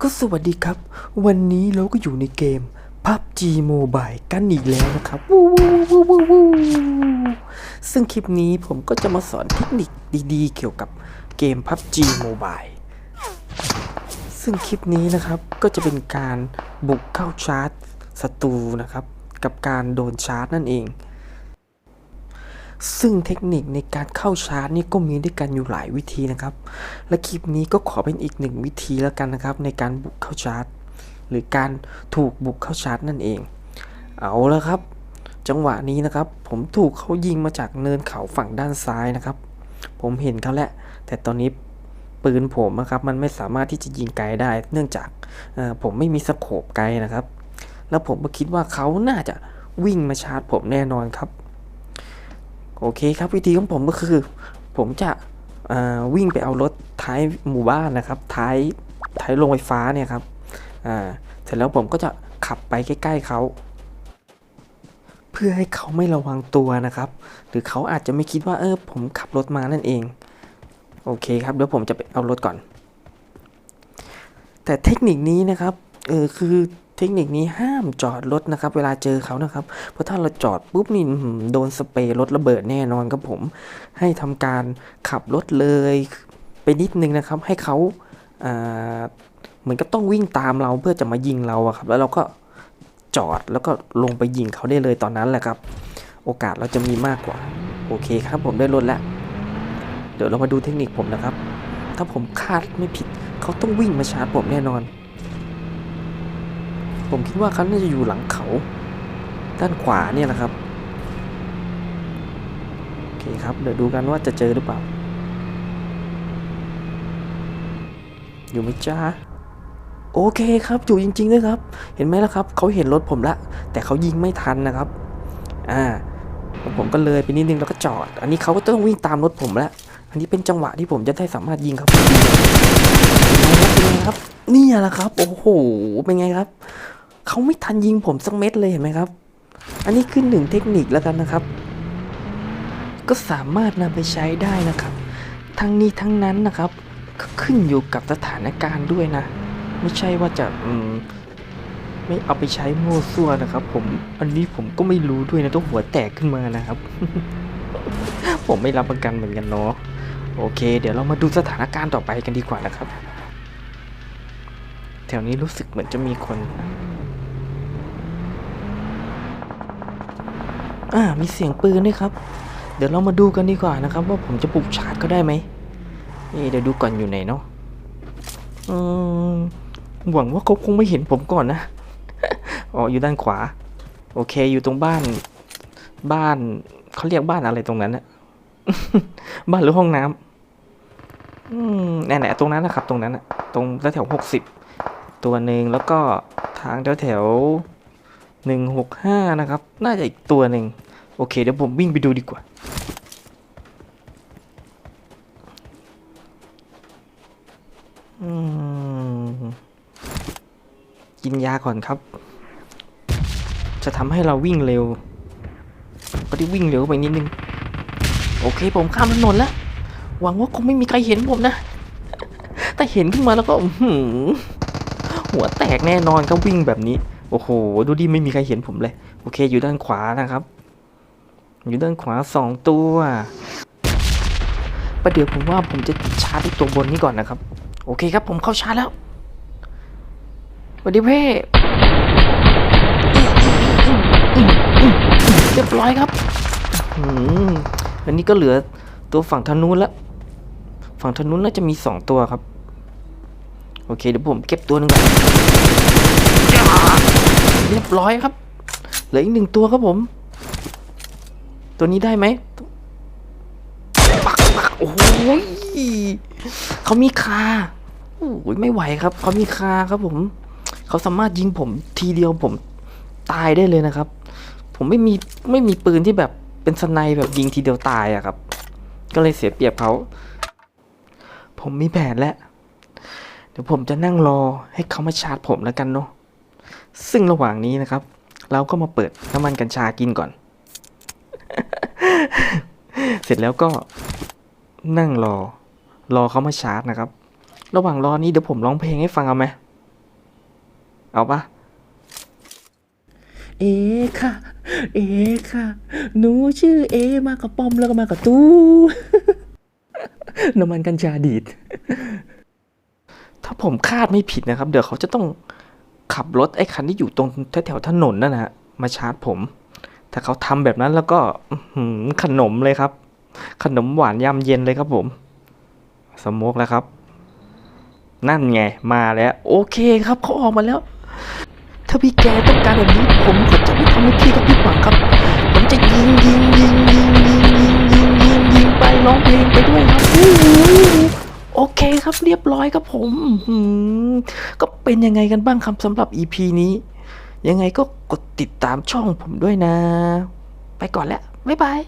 ก็สวัสดีครับ วันนี้เราก็อยู่ในเกม PUBG Mobile กันอีกแล้วนะครับวู้วู้วู้วู้วู้ซึ่งคลิปนี้ผมก็จะมาสอนเทคนิคดีๆ เกี่ยวกับเกม PUBG Mobile ซึ่งคลิปนี้นะครับก็จะเป็นการบุกเข้าชาร์จศัตรูนะครับ กับการโดนชาร์จนั่นเอง ซึ่งเทคนิคในการเข้าชาร์จนี่ก็มีด้วยกันอยู่หลายวิธีนะครับ และคลิปนี้ก็ขอเป็นอีกหนึ่งวิธีแล้วกันนะครับ ในการบุกเข้าชาร์จ หรือการถูกบุกเข้าชาร์จนั่นเอง เอาแล้วครับ จังหวะนี้นะครับ ผมถูกเขายิงมาจากเนินเขาฝั่งด้านซ้ายนะครับ ผมเห็นเขาแหละแต่ตอนนี้ปืนผมนะครับมันไม่สามารถที่จะยิงไกลได้ เนื่องจากผมไม่มีสโคปไกลนะครับ แล้วผมก็คิดว่าเขาน่าจะวิ่งมาชาร์จผมแน่นอนครับ โอเคครับวิธีของผมก็คือ ผมจะวิ่งไปเอารถท้ายหมู่บ้านนะครับ ท้ายท้ายโรงไฟฟ้าเนี่ยครับเสร็จแล้วผมก็จะขับไปใกล้ ๆเขาเพื่อให้เขาไม่ระวังตัวนะครับ หรือเขาอาจจะไม่คิดว่าเออผมขับรถมานั่นเอง โอเคครับเดี๋ยวผมจะไปเอารถก่อน แต่เทคนิคนี้นะครับเออคือ เทคนิคนี้ห้ามจอดรถนะครับ เวลาเจอเขานะครับ เพราะถ้าเราจอดปุ๊บนี่โดนสเปรย์รถระเบิดแน่นอนครับผม ให้ทำการขับรถเลยไปนิดนึงนะครับ ให้เขาเหมือนก็ต้องวิ่งตามเราเพื่อจะมายิงเราครับ แล้วเราก็จอดแล้วก็ลงไปยิงเขาได้เลยตอนนั้นแหละครับ โอกาสเราจะมีมากกว่า โอเคครับผมได้รถแล้ว เดี๋ยวเรามาดูเทคนิคผมนะครับ ถ้าผมคาดไม่ผิดเขาต้องวิ่งมาชาร์จผมแน่นอน ผมคิดว่าเขาน่าจะอยู่หลังเขา ด้านขวาเนี่ยนะครับโอเคครับเดี๋ยวดูกันว่าจะเจอหรือเปล่า อยู่ไหมจ้าโอเคครับอยู่จริงๆด้วยครับ เห็นไหมล่ะครับเขาเห็นรถผมละ แต่เขายิงไม่ทันนะครับ อ่าผมก็เลยไปนิดนึงแล้วก็จอด อันนี้เขาก็ต้องวิ่งตามรถผมแล้ว อันนี้เป็นจังหวะที่ผมจะได้สามารถยิงเขาพอดีเป็นไงครับ นี่แหละครับ โอ้โห เป็นไงครับ เขาไม่ทันยิงผมสักเม็ดเลยเห็นไหมครับ อันนี้คือหนึ่งเทคนิคแล้วกันนะครับ ก็สามารถนำไปใช้ได้นะครับ ทั้งนี้ทั้งนั้นนะครับ ก็ขึ้นอยู่กับสถานการณ์ด้วยนะ ไม่ใช่ว่าจะอืมไม่เอาไปใช้มั่วซั่วนะครับ ผมอันนี้ผมก็ไม่รู้ด้วยนะต้องหัวแตกขึ้นมานะครับ ผมไม่รับประกันเหมือนกันเนาะโอเค เดี๋ยวเรามาดูสถานการณ์ต่อไปกันดีกว่านะครับ แถวนี้รู้สึกเหมือนจะมีคน อ่ามีเสียงปืนด้วยครับ เดี๋ยวเรามาดูกันดีกว่านะครับ ว่าผมจะปลุกชาร์จก็ได้ไหมนี่เดี๋ยวดูก่อนอยู่ไหนเนาะอืมหวังว่าเขาคงไม่เห็นผมก่อนนะอ๋ออยู่ด้านขวา โอเค อยู่ตรงบ้าน บ้านเขาเรียกบ้านอะไรตรงนั้นอะบ้านหรือห้องน้ำอืมแน่ๆตรงนั้นนะครับ ตรงนั้นอะตรงแถวหกสิบตัวหนึ่งแล้วก็ทางแถวแถว หนึ่งหกห้านะครับ น่าจะอีกตัวหนึ่งโอเค เดี๋ยวผมวิ่งไปดูดีกว่าอกินยาก่อนครับ จะทำให้เราวิ่งเร็ว ก็ได้วิ่งเร็วไปนิดนึง โอเค ผมข้ามถนนแล้ว หวังว่าคงไม่มีใครเห็นผมนะ แต่เห็นขึ้นมาแล้วก็หัวแตกแน่นอนก็วิ่งแบบนี้ โอ้โห ดูดิ ไม่มีใครเห็นผมเลย โอเค อยู่ด้านขวานะครับ อยู่ด้านขวาสองตัวประเดี๋ยวผมว่าผมจะชาร์จที่ตัวบนนี้ก่อนนะครับ โอเคครับ ผมเข้าชาร์จแล้วสวัสดีเพ่เรียบร้อยครับอันนี้ก็เหลือตัวฝั่งทางนู้นละ ฝั่งทางนู้นน่าจะมีสองตัวครับ โอเคเดี๋ยวผมเก็บตัวหนึ่งก่อนเรียบร้อยครับเหลืออีกหนึ่งตัวครับผม ตัวนี้ได้ไหมปักปักโอ้โหยเขามีคาโอ้ยไม่ไหวครับเขามีคาครับผมเขาสามารถยิงผมทีเดียวผมตายได้เลยนะครับ ผมไม่มีไม่มีปืนที่แบบเป็นสไนแบบยิงทีเดียวตายอะครับ ก็เลยเสียเปรียบเขา ผมมีแผนแล้ว เดี๋ยวผมจะนั่งรอให้เขามาชาร์จผมแล้วกันเนาะซึ่งระหว่างนี้นะครับ เราก็มาเปิดน้ำมันกัญชากินก่อน เสร็จแล้วก็นั่งรอ รอเขามาชาร์จนะครับ ระหว่างรอนี้เดี๋ยวผมร้องเพลงให้ฟังเอาไหมเอาปะเอค่ะ เอค่ะ หนูชื่อเอมากับป้อมแล้วก็มากับตู้ น้ำมันกัญชาดีดาผมคาดไม่ผิดนะครับ เดี๋ยวเขาจะต้องขับรถไอ้คันที่อยู่ตรงแถวๆถนนนั่นนะมาชาร์จผม ถ้าเขาทำแบบนั้นแล้วก็ขนมเลยครับ ขนมหวานยามเย็นเลยครับผม สมกแล้วครับ นั่นไงมาแล้ว โอเคครับเขาออกมาแล้ว ถ้าพี่แกต้องการแบบนี้ผมก็จะไม่ทำให้พี่กับพี่หวังครับ ผมจะยิงยิงยิงยิงยิงยิงยิงยิงไปร้องเพลงไปด้วยครับ โอเคครับเรียบร้อยครับผมก็เป็นยังไงกันบ้างครับสำหรับ EP นี้ ยังไงก็กดติดตามช่องผมด้วยนะ ไปก่อนแล้ว บ๊ายบาย